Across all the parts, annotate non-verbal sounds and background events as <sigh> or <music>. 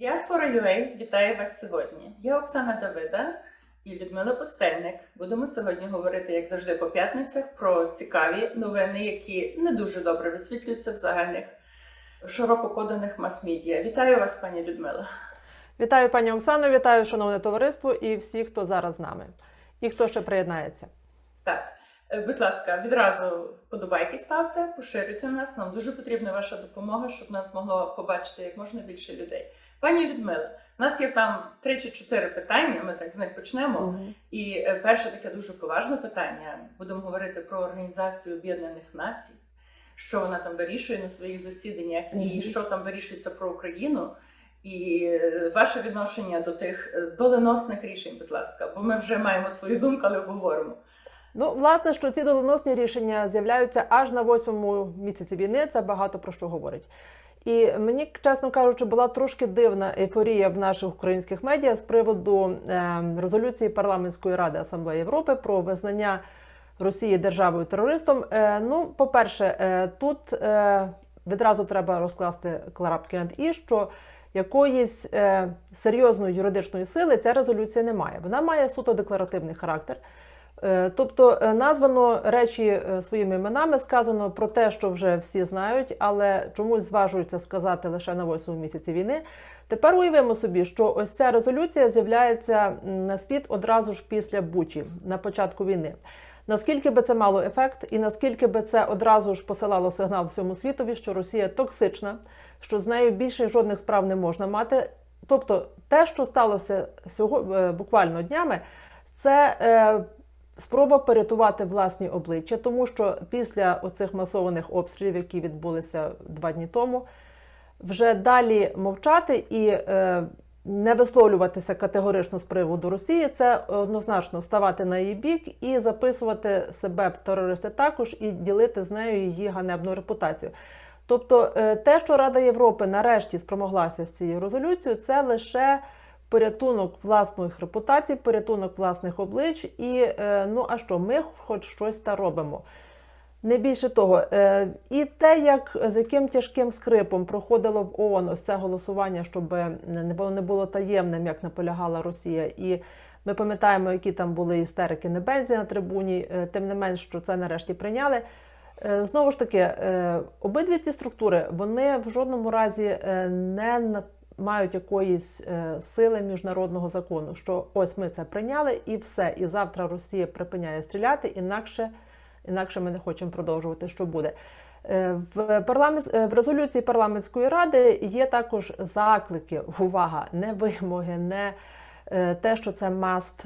Діаспора UA вітає вас сьогодні. Я Оксана Давида і Людмила Пустельник. Будемо сьогодні говорити, як завжди, по п'ятницях про цікаві новини, які не дуже добре висвітлюються в загальних широко поданих мас-медіа. Вітаю вас, пані Людмила. Вітаю пані Оксано, вітаю шановне товариство і всіх, хто зараз з нами, і хто ще приєднається. Так, будь ласка, відразу подобайки ставте, поширюйте нас. Нам дуже потрібна ваша допомога, щоб нас могло побачити як можна більше людей. Пані Людмила, у нас є там три чи чотири питання. Ми так з них почнемо. І е, перше таке дуже поважне питання. Будемо говорити про Організацію Об'єднаних Націй, що вона там вирішує на своїх засіданнях, і що там вирішується про Україну. І е, ваше відношення до тих е, доленосних рішень, будь ласка, бо ми вже маємо свою думку, але обговоримо. Ну, власне, що ці доленосні рішення з'являються аж на восьмому місяці війни. Це багато про що говорить. І мені, чесно кажучи, була трошки дивна ейфорія в наших українських медіа з приводу е, резолюції парламентської ради Асамблеї Європи про визнання Росії державою терористом. Е, ну, по-перше, е, тут е, відразу треба розкласти кларапки над і, що якоїсь серйозної юридичної сили ця резолюція не має. Вона має суто декларативний характер. Е, Тобто е, названо речі е, своїми іменами, сказано про те, що вже всі знають, але чомусь зважуються сказати лише на восьмому місяці війни. Тепер уявимо собі, що ось ця резолюція з'являється на світ одразу ж після Бучі, на початку війни. Наскільки би це мало ефект, і наскільки би це одразу ж посилало сигнал всьому світові, що Росія токсична, що з нею більше жодних справ не можна мати. Тобто, те, що сталося сього, е, буквально днями, це спроба порятувати власні обличчя, тому що після оцих масованих обстрілів, які відбулися два дні тому, вже далі мовчати і е, не висловлюватися категорично з приводу Росії, це однозначно ставати на її бік і записувати себе в терористи також і ділити з нею її ганебну репутацію. Тобто, е, те, що Рада Європи нарешті спромоглася з цією резолюцією, це лише порятунок власних репутацій, порятунок власних облич. І е, ну а що, ми хоч щось та робимо. Не більше того, Е, і те, як з яким тяжким скрипом проходило в ООН ось це голосування, щоб не було не було таємним, як наполягала Росія, і ми пам'ятаємо, які там були істерики Небензі на трибуні. е, Тим не менш, що це нарешті прийняли. Знову ж таки, обидві ці структури вони в жодному разі не на- мають якоїсь е, сили міжнародного закону, що ось ми це прийняли і все. І завтра Росія припиняє стріляти, інакше, інакше ми не хочемо продовжувати, що буде. Е, В, парламент, е, в резолюції парламентської ради є також заклики, увага, не вимоги, не те, що це маст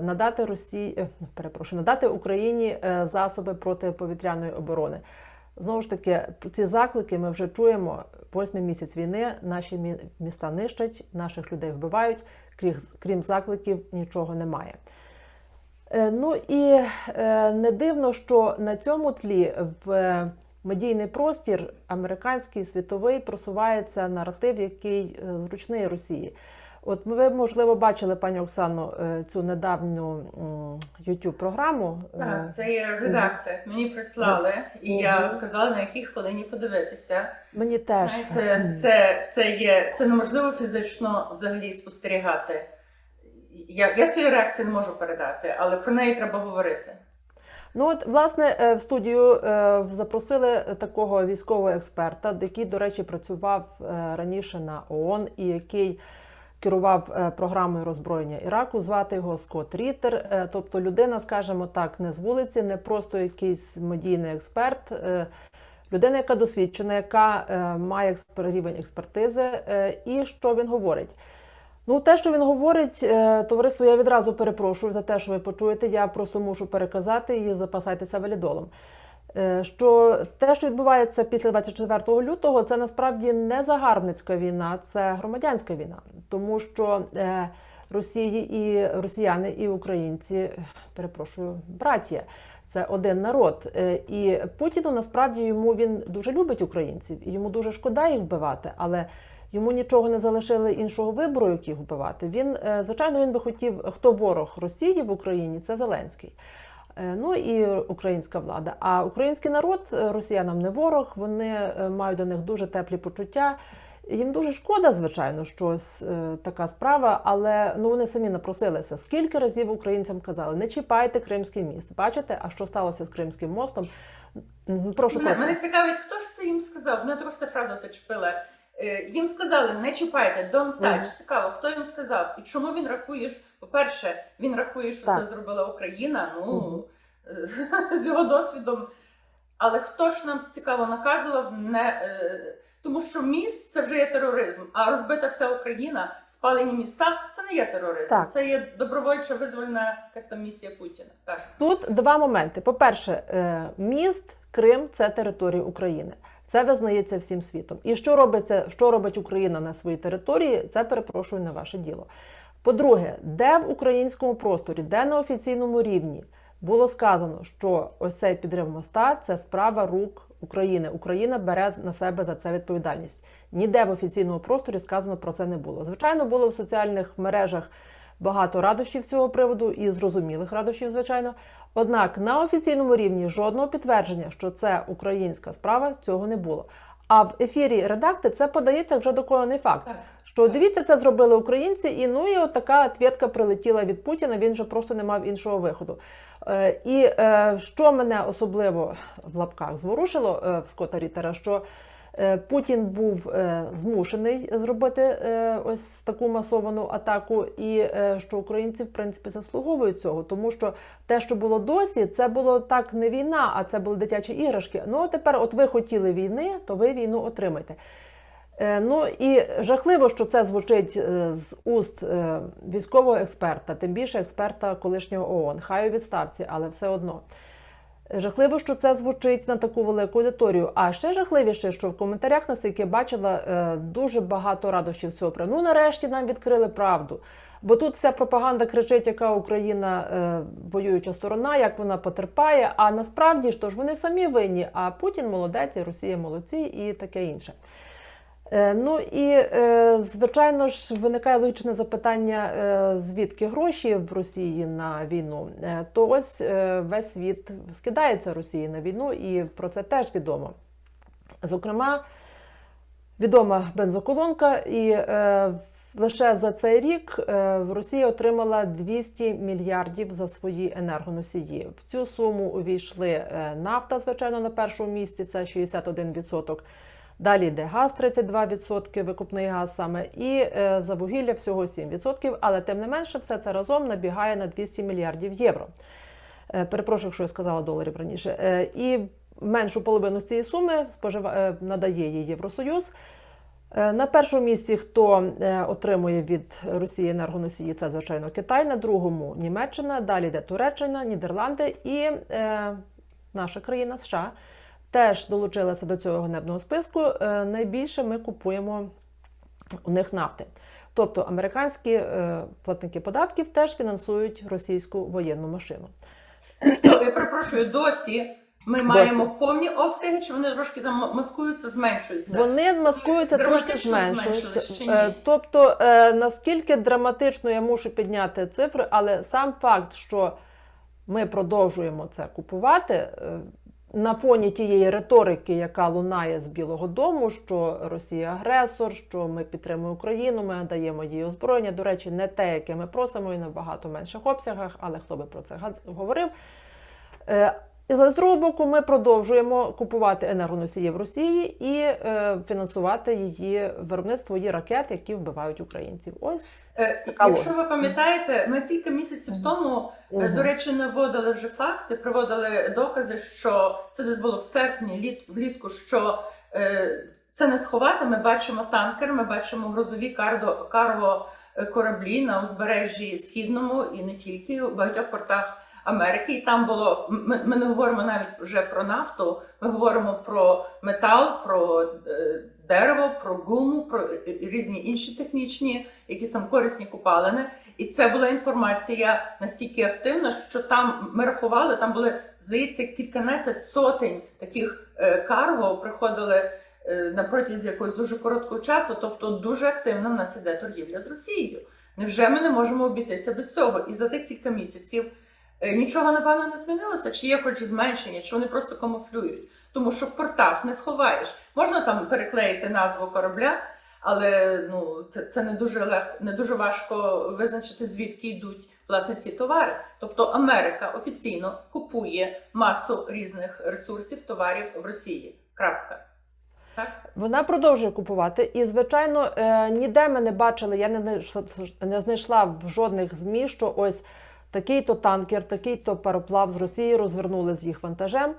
надати Росії, перепрошую, надати Україні засоби протиповітряної оборони. Знову ж таки, ці заклики ми вже чуємо. Восьмий місяць війни наші міста нищать, наших людей вбивають. Крім, закликів, нічого немає. Е, Ну і е, не дивно, що на цьому тлі в медійний простір американський світовий просувається наратив, який е, зручний Росії. От ви, можливо, бачили, пані Оксано, е, цю недавню youtube програму Так, це є редактор. Мені прислали, і я вказала на якій хвилині подивитися. Мені теж Знаєте, це, це є це неможливо фізично взагалі спостерігати. Я, я свої реакції не можу передати, але про неї треба говорити. Ну от власне е, в студію е, запросили такого військового експерта, який, до речі, працював е, раніше на ООН і який керував е, програмою роззброєння Іраку. Звати його Скотт Рітер. Е, Тобто людина, скажімо так, не з вулиці, не просто якийсь медійний експерт. е, Людина, яка досвідчена, яка має рівень експертизи, і що він говорить. Ну, те, що він говорить, товариство, я відразу перепрошую за те, що ви почуєте. Я просто мушу переказати і запасайтеся валідолом. Е, Що те, що відбувається після 24 лютого, це насправді не загарбницька війна, це громадянська війна, тому що е, Росії і росіяни, і українці, перепрошую, браття. Це один народ, Е, і Путіну насправді йому він дуже любить українців, і йому дуже шкода їх вбивати, але йому нічого не залишили іншого вибору, як їх вбивати. Він, звичайно, він би хотів, хто ворог Росії в Україні, це Зеленський. Е, Ну і українська влада. А український народ е, росіянам не ворог, вони е, мають до них дуже теплі почуття. Їм дуже шкода, звичайно, що така справа, але ну вони самі напросилися. Скільки разів українцям казали, не чіпайте Кримський міст. Бачите, а що сталося з Кримським мостом? Прошу, Мене, мене цікавить, хто ж це їм сказав? Мене також ця фраза зачепила. Їм сказали, не чіпайте, don't touch. Мгм. Цікаво, хто їм сказав? І чому він рахує? По-перше, він рахує, що Так. це зробила Україна. Ну е, <laughs> з його досвідом. Але хто ж нам цікаво наказував не. е, Тому що міст це вже є тероризм, а розбита вся Україна, спалені міста це не є тероризм. Так. Це є добровольча визвольна якась там місія Путіна. Так. Тут два моменти. По-перше, е, міст Крим це територія України. Це визнається всім світом. І що робиться, що робить Україна на своїй території, це перепрошую не ваше діло. По-друге, де в українському просторі, де на офіційному рівні було сказано, що ось цей підрив моста це справа рук України. Україна бере на себе за це відповідальність. Ніде в офіційному просторі сказано про це не було. Звичайно, було в соціальних мережах багато радощів з цього приводу і зрозумілих радощів, звичайно. Однак на офіційному рівні жодного підтвердження, що це українська справа, цього не було. А в ефірі редакти це подається вже доконаний факт. Так. Що дивіться, це зробили українці, і ну і от така ответка прилетіла від Путіна. Він же просто не мав іншого виходу. Е, і е, що мене особливо в лапках зворушило е, в Скотта Рітера, що Путін був е, змушений зробити е, ось таку масовану атаку, і е, що українці в принципі заслуговують цього, тому що те, що було досі, це було так не війна, а це були дитячі іграшки. Ну а тепер, от ви хотіли війни, то ви війну отримаєте. Е, Ну і жахливо, що це звучить е, з уст е, військового експерта, тим більше експерта колишнього ООН. Хай у відставці, але все одно. Жахливо, що це звучить на таку велику аудиторію. А ще жахливіше, що в коментарях, наскільки бачила, е, дуже багато радощів цього. Ну, нарешті нам відкрили правду. Бо тут вся пропаганда кричить, яка Україна е, воююча сторона, як вона потерпає. А насправді ж то ж вони самі винні. А Путін молодець, і Росія молодці, і таке інше. Е, Ну і е, звичайно ж виникає логічне запитання, е, звідки гроші в Росії на війну. То ось весь світ скидається Росії на війну, і про це теж відомо. Зокрема, відома бензоколонка, і лише за цей рік Росія отримала 200 мільярдів за свої енергоносії. В цю суму увійшли нафта, звичайно, на першому місці, це 61%. Далі йде газ 32%, викупний газ саме, і е, за вугілля всього 7%, але тим не менше все це разом набігає на 200 мільярдів євро. Е, перепрошую, якщо я сказала доларів раніше. Е, і меншу половину цієї суми надає їй Євросоюз. На першому місці, хто отримує від Росії енергоносії, це звичайно Китай. На другому Німеччина, далі йде Туреччина, Нідерланди і е, наша країна США теж долучилася до цього ганебного списку. Е, найбільше ми купуємо у них нафти. Тобто американські е, платники податків теж фінансують російську воєнну машину. Тобто, я перепрошую, досі ми маємо повні обсяги, чи вони трошки там маскуються, зменшуються? Вони маскуються трошки зменшуються. Е, Тобто, наскільки драматично я мушу підняти цифри, але сам факт, що ми продовжуємо це купувати. Е, На фоні тієї риторики, яка лунає з Білого Дому, що Росія агресор, що ми підтримуємо Україну, ми даємо їй озброєння. До речі, не те, яке ми просимо, і набагато менших обсягах, але хто би про це говорив. І з другого боку, ми продовжуємо купувати енергоносії в Росії і е, фінансувати її виробництво її ракет, які вбивають українців. Ось Е, Якщо ви пам'ятаєте, ми кілька місяців Мгм. тому, е, Мгм. до речі, наводили вже факти, приводили докази, що це десь було в серпні, літ, влітку, що е, це не сховати. Ми бачимо танкер, ми бачимо грузові кардо, карго е, кораблі на узбережжі східному і не тільки у багатьох портах Америки. І там було ми, ми не говоримо навіть вже про нафту. Ми говоримо про метал, про е, дерево, про гуму, про е, різні інші технічні, якісь там корисні купалини. І це була інформація настільки активна, що там ми рахували, там були здається кільканадцять сотень таких е, карго приходили е, на протязі якогось дуже короткого часу. Тобто дуже активно в нас іде торгівля з Росією. Невже ми не можемо обійтися без цього? І за тих кілька місяців е, нічого напевно не змінилося, чи є хоч зменшення, чи вони просто камуфлюють. Тому що в портах не сховаєш. Можна там переклеїти назву корабля, Але ну це, це не дуже легко, не дуже важко визначити, звідки йдуть власне ці товари. Тобто Америка офіційно купує масу різних ресурсів, товарів в Росії. Крапка. Вона продовжує купувати, і звичайно, е, ніде ми не бачили, я не знайш- не знайшла в жодних змі, що ось такий-то танкер, такий-то пароплав з Росії розвернули з їх вантажем.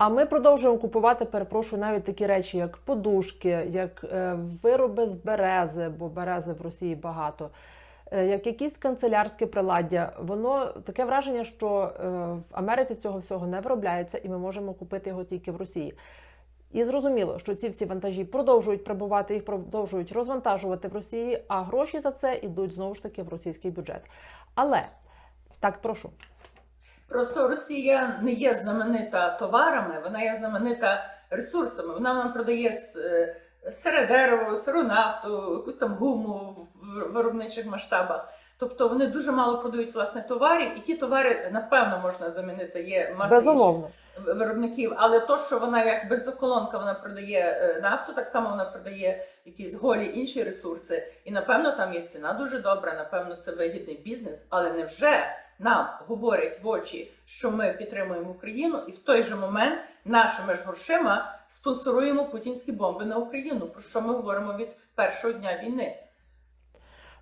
А ми продовжуємо купувати, перепрошую, навіть такі речі, як подушки, як е, вироби з берези, бо берези в Росії багато, е, як якісь канцелярські приладдя. Воно таке враження, що е, в Америці цього всього не виробляється, і ми можемо купити його тільки в Росії. І зрозуміло, що ці всі вантажі продовжують прибувати, їх продовжують розвантажувати в Росії, а гроші за це йдуть знову ж таки в російський бюджет. Але так прошу. Просто Росія не є знаменита товарами, вона є знаменита ресурсами. Вона нам продає е, сире дерево, сиру нафту, якусь там гуму в виробничих масштабах. Тобто вони дуже мало продають власне товарів, і ті товари напевно можна замінити. Є маса Безумовно. виробників, але то, що вона як бензоколонка, вона продає е, нафту, так само вона продає якісь голі інші ресурси. І напевно там є ціна дуже добра. Напевно, це вигідний бізнес. Але невже нам говорять в очі, що ми підтримуємо Україну, і в той же момент нашими ж грошима спонсоруємо путінські бомби на Україну? Про що ми говоримо від першого дня війни?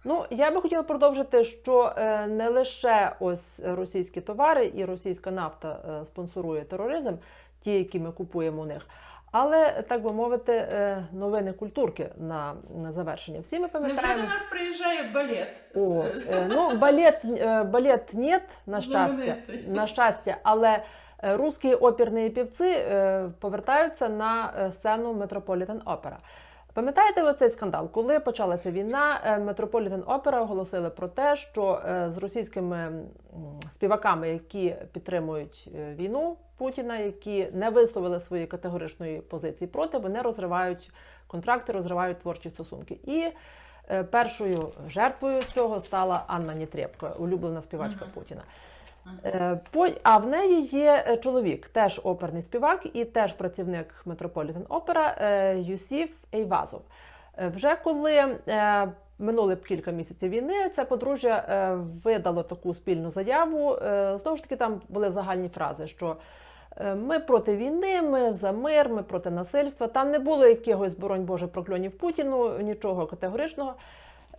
Ну я би хотіла продовжити, що е, не лише ось російські товари і російська нафта е, спонсорує тероризм, ті, які ми купуємо у них. Але так би мовити, е, новини культурки на, на завершення. Всі ми Невже пам'ятаємо. до нас приїжджає балет? О, е, ну, балет, е, балет нет, на щастя, на щастя, але русські оперні півці повертаються на сцену Метрополітен Опера. Пам'ятаєте ви цей скандал? Коли почалася війна, Метрополітен Опера оголосили про те, що з російськими співаками, які підтримують війну Путіна, які не висловили свої категоричної позиції проти, вони розривають контракти, розривають творчі стосунки. І Е, Першою жертвою цього стала Анна Нітрєпко, улюблена співачка Мгм. Путіна. Мгм. Е, по- А в неї є е, чоловік, теж оперний співак і теж працівник Метрополітен Опера Юсіф Ейвазов. Вже коли минули б кілька місяців війни, це подружжя е, видало таку спільну заяву. Е, Знову ж таки, там були загальні фрази, що е, ми проти війни, ми за мир, ми проти насильства. Там не було якихось, боронь Боже, прокльонів Путіну, нічого категоричного.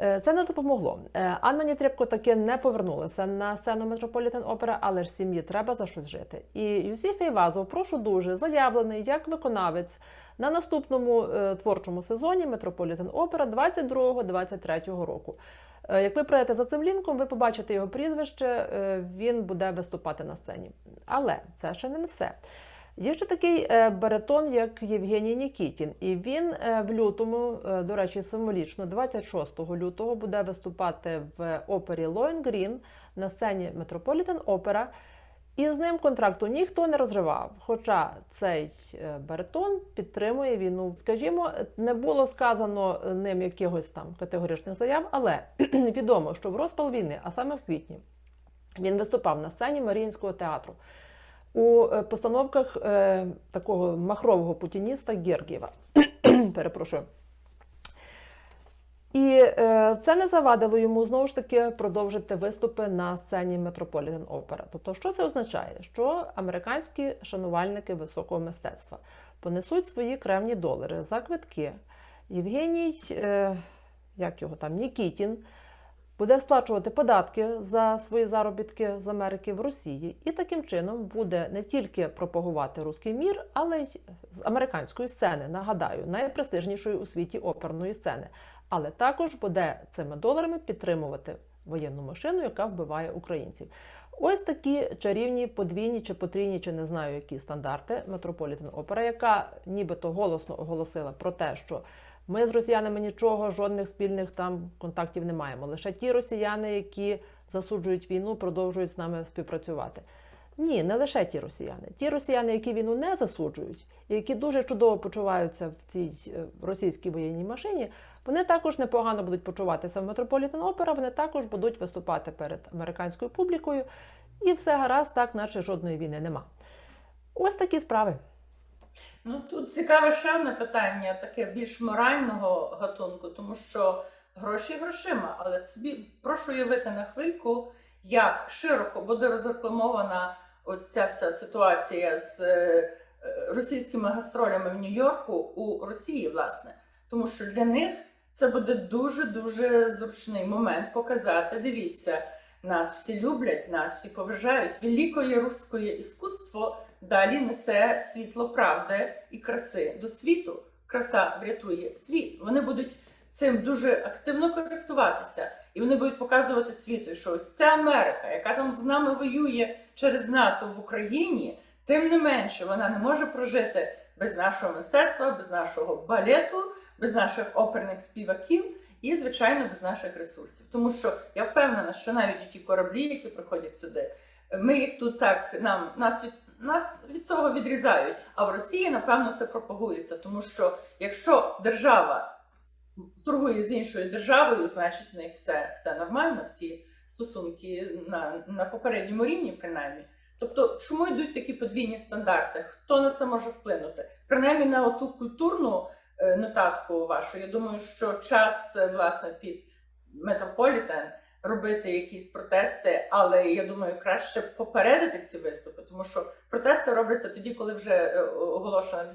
Е, Це не допомогло. Е, Анна Нітрєпко таки не повернулася на сцену Метрополітен Опера, але ж сім'ї треба за щось жити. І Юсіф Івазов, прошу дуже, заявлений як виконавець на наступному е, творчому сезоні Метрополітен Опера 22-23 року. Як ви прийдете за цим лінком, ви побачите його прізвище, він буде виступати на сцені. Але це ще не все. Є ще такий е, баритон, як Євгеній Нікітін, і він е, в лютому, е, до речі, символічно, 26 лютого, буде виступати в опері Лоєнгрін на сцені Метрополітен Опера. І з ним контракту ніхто не розривав. Хоча цей баритон підтримує війну. Скажімо, не було сказано ним якихось там категоричних заяв, але <clears throat> відомо, що в розпал війни, а саме в квітні, він виступав на сцені Маріїнського театру у е, постановках е, такого махрового путініста Гергієва. <clears throat> Перепрошую. І е, це не завадило йому знову ж таки продовжити виступи на сцені Метрополітен Опера. Тобто, що це означає? Що американські шанувальники високого мистецтва понесуть свої кремні долари за квитки. Євгеній, е, як його там, Нікітін, буде сплачувати податки за свої заробітки з Америки в Росії, і таким чином буде не тільки пропагувати руський мір, але й з американської сцени, нагадаю, найпрестижнішої у світі оперної сцени. Але також буде цими доларами підтримувати воєнну машину, яка вбиває українців. Ось такі чарівні подвійні чи потрійні, чи не знаю які стандарти Метрополітен Опера, яка нібито голосно оголосила про те, що ми з росіянами нічого, жодних спільних там контактів не маємо. Лише ті росіяни, які засуджують війну, продовжують з нами співпрацювати. Ні, не лише ті росіяни. Ті росіяни, які війну не засуджують, і які дуже чудово почуваються в цій е, російській воєнній машині, вони також непогано будуть почуватися в Метрополітен Опера, вони також будуть виступати перед американською публікою, і все гаразд, так наче жодної війни нема. Ось такі справи. Ну тут цікаве ще одне питання, таке більш морального гатунку, тому що гроші грошима, але собі прошу уявити на хвильку, як широко буде розрекламована оця вся ситуація з е, російськими гастролями в Нью-Йорку у Росії, власне. Тому що для них це буде дуже дуже зручний момент показати. Дивіться, нас всі люблять, нас всі поважають. Великое русське іскусство далі несе світло правди і краси до світу. Краса врятує світ. Вони будуть цим дуже активно користуватися, і вони будуть показувати світу, що ось ця Америка, яка там з нами воює через НАТО в Україні, тим не менше вона не може прожити без нашого мистецтва, без нашого балету, без наших оперних співаків і, звичайно, без наших ресурсів. Тому що я впевнена, що навіть ті кораблі, які приходять сюди, ми їх тут так нам нас від нас від цього відрізають. А в Росії, напевно, це пропагується, тому що якщо держава торгує з іншою державою, значить в них все, все нормально, всі стосунки на, на попередньому рівні, принаймні. Тобто, чому йдуть такі подвійні стандарти? Хто на це може вплинути? Принаймні на оту культурну е, нотатку вашу. Я думаю, що час е, власне під Метрополітен робити якісь протести, але я думаю, краще попередити ці виступи, тому що протести робляться тоді, коли вже е, оголошена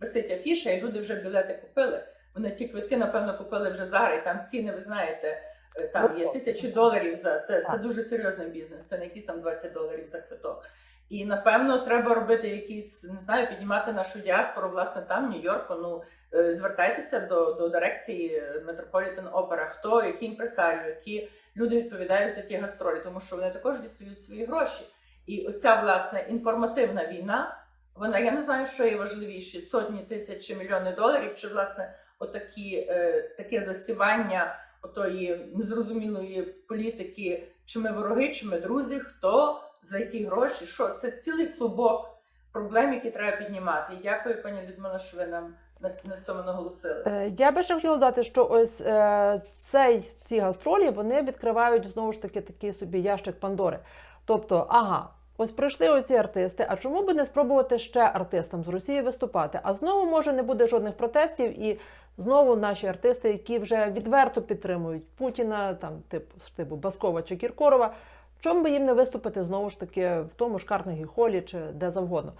висить- афіша, і люди вже білети купили. Вони ті квитки, напевно, купили вже зараз. І там ціни, ви знаєте, е, там є тисячі доларів за це. Це дуже серйозний бізнес. Це не якісь там 20 доларів за квиток. І напевно треба робити якісь, не знаю, піднімати нашу діаспору, власне, там, в Нью-Йорку. Ну е, звертайтеся до, до дирекції Metropolitan Opera, хто, які імпресаріо, які люди відповідають за ті гастролі, тому що вони також дістають свої гроші. І оця власне інформативна війна, вона я не знаю, що є важливіше: сотні тисяч чи мільйони доларів, чи власне отакі е, таке засівання отої незрозумілої політики, чи ми вороги, чи ми друзі, хто за які гроші, що це цілий клубок проблем, які треба піднімати. І дякую, пані Людмила, що ви нам на, цьому наголосили. Е, Я би ще хотіла додати, що ось е, цей, ці гастролі вони відкривають знову ж таки такий собі ящик Пандори. Тобто, ага, ось прийшли оці артисти. А чому би не спробувати ще артистам з Росії виступати? А знову може не буде жодних протестів, і знову наші артисти, які вже відверто підтримують Путіна, там типу типу Баскова чи Кіркорова. Чому би їм не виступити знову ж таки в тому ж Карнегі холі чи де завгодно?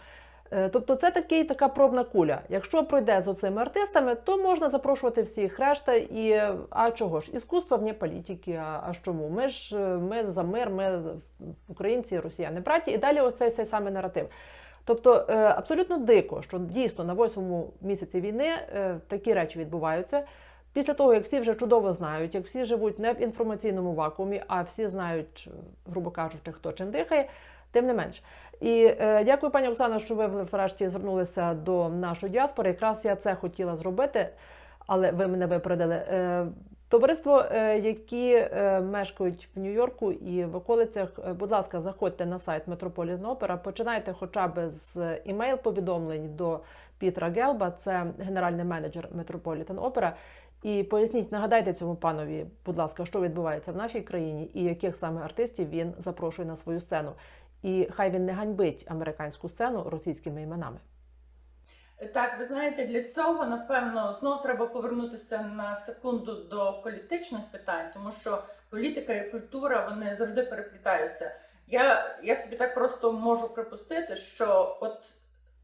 Е, Тобто це такий, така пробна куля. Якщо пройде з оцими артистами, то можна запрошувати всіх решта. І а чого ж? Іскусство вне політики. А, а чому? Ми ж е, ми за мир, ми українці, росіяни, браті, і далі оцей цей самий наратив. Тобто е, абсолютно дико, що дійсно на восьмому місяці війни такі речі відбуваються. Після того, як всі вже чудово знають, як всі живуть не в інформаційному вакуумі, а всі знають, грубо кажучи, хто чим дихає, тим не менш. І е, дякую, пані Оксана, що ви врешті звернулися до нашої діаспори. Якраз я це хотіла зробити, але ви мене випередили. Е, Товариство, е, які е, мешкають в Нью-Йорку і в околицях, е, будь ласка, заходьте на сайт Metropolitan Opera, починайте хоча б з імейл-повідомлень до Пітра Гелба, це генеральний менеджер Metropolitan Opera. І поясніть, нагадайте цьому панові, будь ласка, що відбувається в нашій країні і яких саме артистів він запрошує на свою сцену. І хай він не ганьбить американську сцену російськими іменами. Так, ви знаєте, для цього напевно знов треба повернутися на секунду до політичних питань, тому що політика і культура вони завжди переплітаються. Я, я собі так просто можу припустити, що от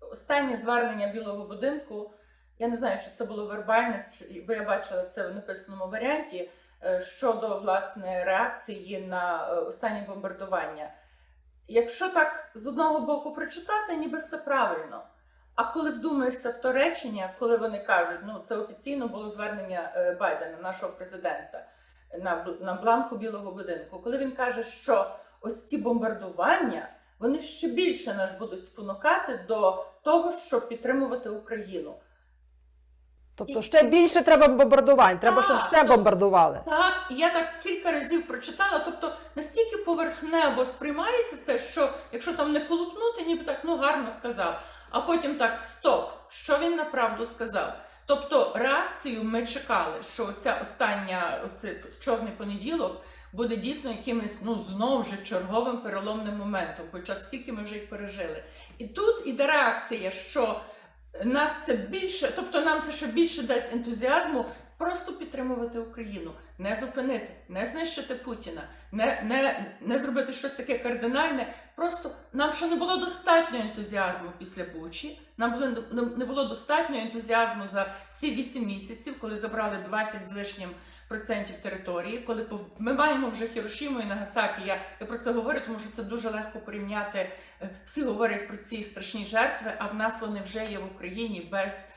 останнє звернення Білого будинку, я не знаю, чи це було вербальне, бо я бачила це в написаному варіанті е, щодо власне реакції на е, останнє бомбардування. Якщо так з одного боку прочитати, ніби все правильно. А коли вдумаєшся в то речення, коли вони кажуть, ну це офіційно було звернення е, Байдена, нашого президента, на, на бланку Білого будинку, коли він каже, що ось ці бомбардування вони ще більше нас будуть спонукати до того, щоб підтримувати Україну. Тобто І- ще більше треба бомбардувань, треба, щоб ще ну, бомбардували. Так, і я так кілька разів прочитала. Тобто настільки поверхнево сприймається це, що якщо там не колупнути, ніби так ну гарно сказав. А потім так стоп, що він направду сказав. Тобто реакцію ми чекали, що ця остання оцей чорний понеділок буде дійсно якимось ну знов же черговим переломним моментом, хоча скільки ми вже їх пережили. І тут іде реакція, що нас це більше, тобто нам це ще більше дасть ентузіазму просто підтримувати Україну, не зупинити, не знищити Путіна, не, не, не зробити щось таке кардинальне. Просто нам ще не було достатньо ентузіазму після Бучі. Нам було не було достатньо ентузіазму за всі 8 місяців, коли забрали 20 з лишнім процентів території, коли пов- ми маємо вже Хірошіму і Нагасакі. Я, я про це говорю, тому що це дуже легко порівняти. Е, Всі говорять про ці страшні жертви, а в нас вони вже є в Україні без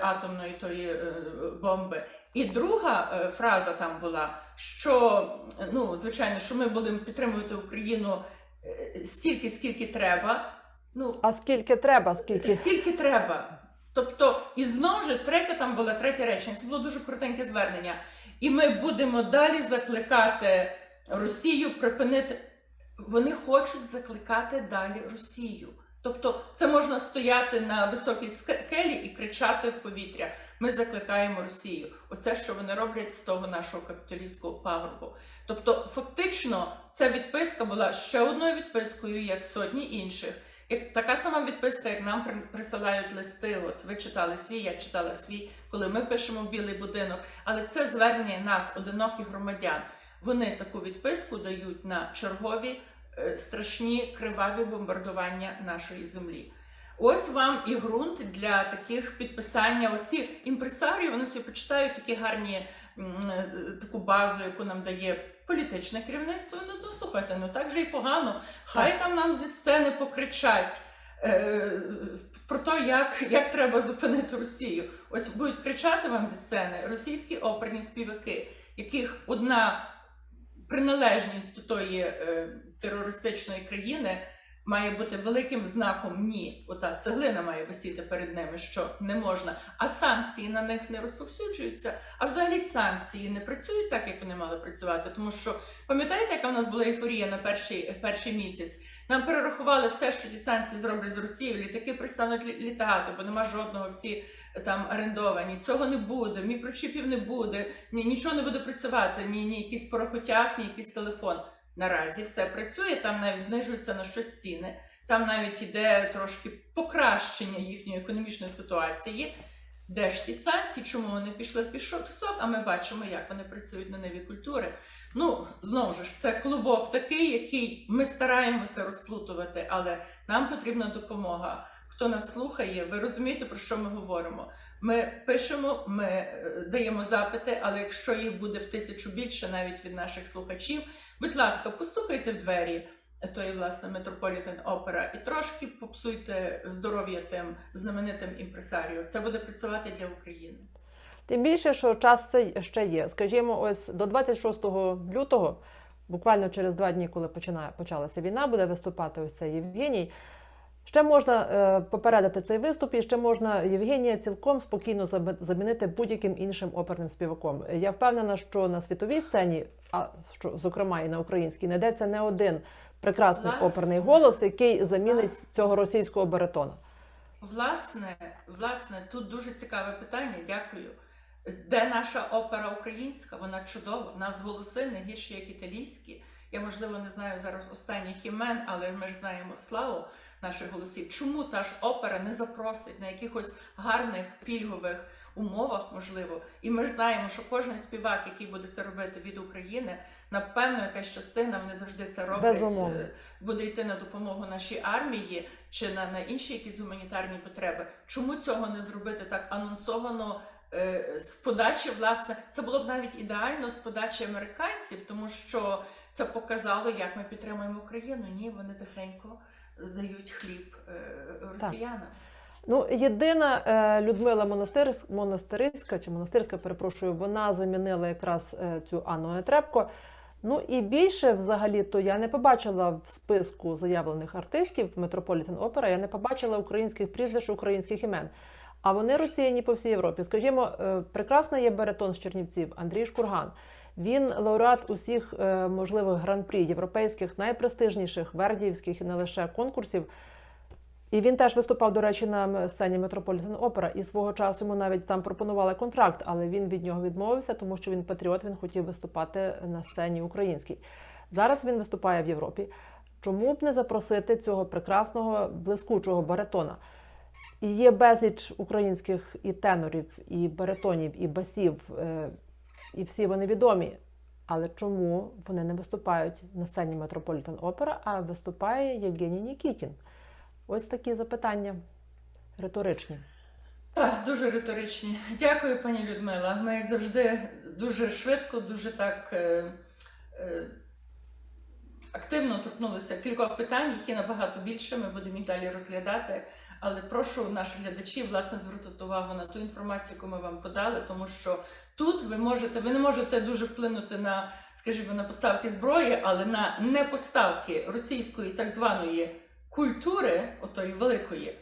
атомної тої е, бомби. І друга е, фраза там була, що е, ну звичайно, що ми будемо підтримувати Україну е, стільки, скільки треба. Ну А скільки треба, скільки Скільки треба? Тобто, і знову ж третя там була третє речення. Це було дуже коротеньке звернення. І ми будемо далі закликати Росію припинити. Вони хочуть закликати далі Росію. Тобто, це можна стояти на високій скелі і кричати в повітря. Ми закликаємо Росію. Оце, що вони роблять з того нашого капіталістського пагорбу. Тобто, фактично, ця відписка була ще одною відпискою, як сотні інших. Як така сама відписка, як нам присилають листи. От ви читали свій, я читала свій, коли ми пишемо білий будинок. Але це звернення нас, одиноких громадян. Вони таку відписку дають на чергові страшні криваві бомбардування нашої землі. Ось вам і ґрунт для таких підписання. Оці імпресарії, вони собі почитають такі гарні е, таку базу, яку нам дає політичне керівництво. Ну, ну слухайте, ну так же і погано. Хай там нам зі сцени покричать. е, Про те, як, як треба зупинити Росію. Ось будуть кричати вам зі сцени російські оперні співаки, яких одна приналежність до тої е, терористичної країни має бути великим знаком ні. Ота цеглина має висіти перед ними, що не можна. А санкції на них не розповсюджуються. А взагалі санкції не працюють так, як вони мали працювати. Тому що пам'ятаєте, яка в нас була ейфорія на перший, перший місяць? Нам перерахували все, що ті санкції зроблять з Росією. Літаки перестануть лі- літати, бо нема жодного всі там орендовані. Цього не буде, мікрочіпів не буде, ні, нічого не буде працювати, ні, ні якийсь порохотяг, ні якийсь телефон. Наразі все працює, там навіть знижуються на щось ціни, там навіть іде трошки покращення їхньої економічної ситуації. Де ж ті санкції, чому вони пішли в пісок, а ми бачимо, як вони працюють на ниві культури. Ну, знову ж, це клубок такий, який ми стараємося розплутувати, але нам потрібна допомога. Хто нас слухає, ви розумієте, про що ми говоримо. Ми пишемо, ми е, даємо запити, але якщо їх буде в тисячу більше, навіть від наших слухачів, будь ласка, постукайте в двері тої власне Metropolitan Opera і трошки попсуйте здоров'я тим знаменитим імпресаріо. Це буде працювати для України. Тим більше, що час це ще є. Скажімо, ось до 26 лютого, буквально через два дні, коли починає почалася війна, буде виступати ось цей Євгеній. Ще можна е, попередити цей виступ, і ще можна Євгенія цілком спокійно замінити будь-яким іншим оперним співаком. Я впевнена, що на світовій сцені, а що зокрема і на українській, знайдеться не один прекрасний Власне. оперний голос, який замінить Власне. цього російського баритона. Власне, власне, тут дуже цікаве питання. Дякую. Де наша опера українська? Вона чудова. В нас голоси не гірші, як італійські. Я можливо не знаю зараз останніх імен, але ми ж знаємо славу наших голосів. Чому та ж опера не запросить на якихось гарних пільгових умовах, можливо? І ми ж знаємо, що кожен співак, який буде це робити від України, напевно, якась частина вони завжди це роблять. Безумовно. е, Буде йти на допомогу нашій армії чи на, на інші якісь гуманітарні потреби. Чому цього не зробити так анонсовано? е, З подачі, власне, це було б навіть ідеально з подачі американців, тому що це показало, як ми підтримуємо Україну. Ні, вони тихенько дають хліб е, росіянам. Ну, єдина е, Людмила Монастирська, Монастириська чи Монастирська, перепрошую, вона замінила якраз е, цю Анну Нетребко. Ну і більше взагалі-то я не побачила в списку заявлених артистів Metropolitan Opera, я не побачила українських прізвищ, українських імен. А вони росіяні по всій Європі. Скажімо, прекрасна є баритон з Чернівців Андрій Шкурган. Він лауреат усіх е, можливих гран-прі європейських, найпрестижніших вердіївських і не лише конкурсів. І він теж виступав, до речі, на сцені Metropolitan Opera. І свого часу йому навіть там пропонували контракт, але він від нього відмовився, тому що він патріот, він хотів виступати на сцені українській. Зараз він виступає в Європі. Чому б не запросити цього прекрасного блискучого баритона? є безліч українських і тенорів, і баритонів, і басів, е, і всі вони відомі. Але чому вони не виступають на сцені Метрополітен Опера, а виступає Євгеній Нікітін? Ось такі запитання риторичні. Так, дуже риторичні. Дякую, пані Людмила. Ми, як завжди, дуже швидко, дуже так е, е, активно торкнулися кількох питань. Їх є набагато більше. Ми будемо їх далі розглядати. Але прошу наших глядачів власне звернути увагу на ту інформацію, яку ми вам подали, тому що тут ви можете, ви не можете дуже вплинути на, скажімо, на поставки зброї, але на непоставки російської так званої культури, отої великої,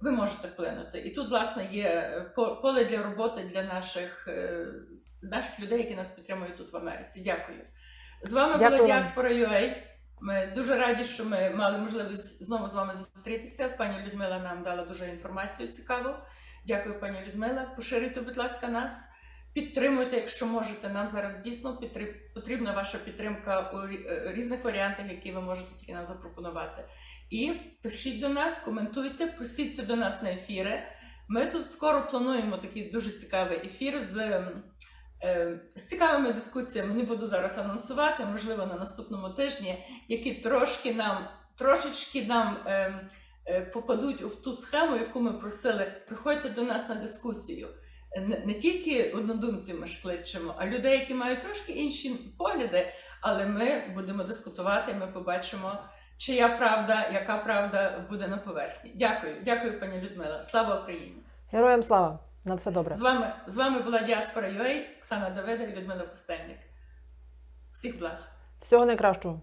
ви можете вплинути. І тут, власне, є е, по- поле для роботи для наших, е, наших людей, які нас підтримують тут в Америці. Дякую. З вами Дякую була. Діаспора UA. Ми дуже раді, що ми мали можливість знову з вами зустрітися. Пані Людмила нам дала дуже інформацію цікаву. Дякую, пані Людмила. Поширюйте, будь ласка, нас. Підтримуйте, якщо можете. Нам зараз дійсно потрібна ваша підтримка у е, різних варіантах, які ви можете тільки нам запропонувати. І пишіть до нас, коментуйте, просіться до нас на ефіри. Ми тут скоро плануємо такий дуже цікавий ефір з, з цікавими дискусіями. Не буду зараз анонсувати, можливо, на наступному тижні, які трошки нам, трошечки нам ем, е, попадуть в ту схему, яку ми просили. Приходьте до нас на дискусію. Не, не тільки однодумців ми ж кличемо, а людей, які мають трошки інші погляди, але ми будемо дискутувати, ми побачимо, чия правда, яка правда буде на поверхні. Дякую, дякую, пані Людмила. Слава Україні! Героям слава! На все добре. З вами, з вами була Діаспора UA, Оксана Давида і Людмила Пустельник. Всіх благ! Всього найкращого.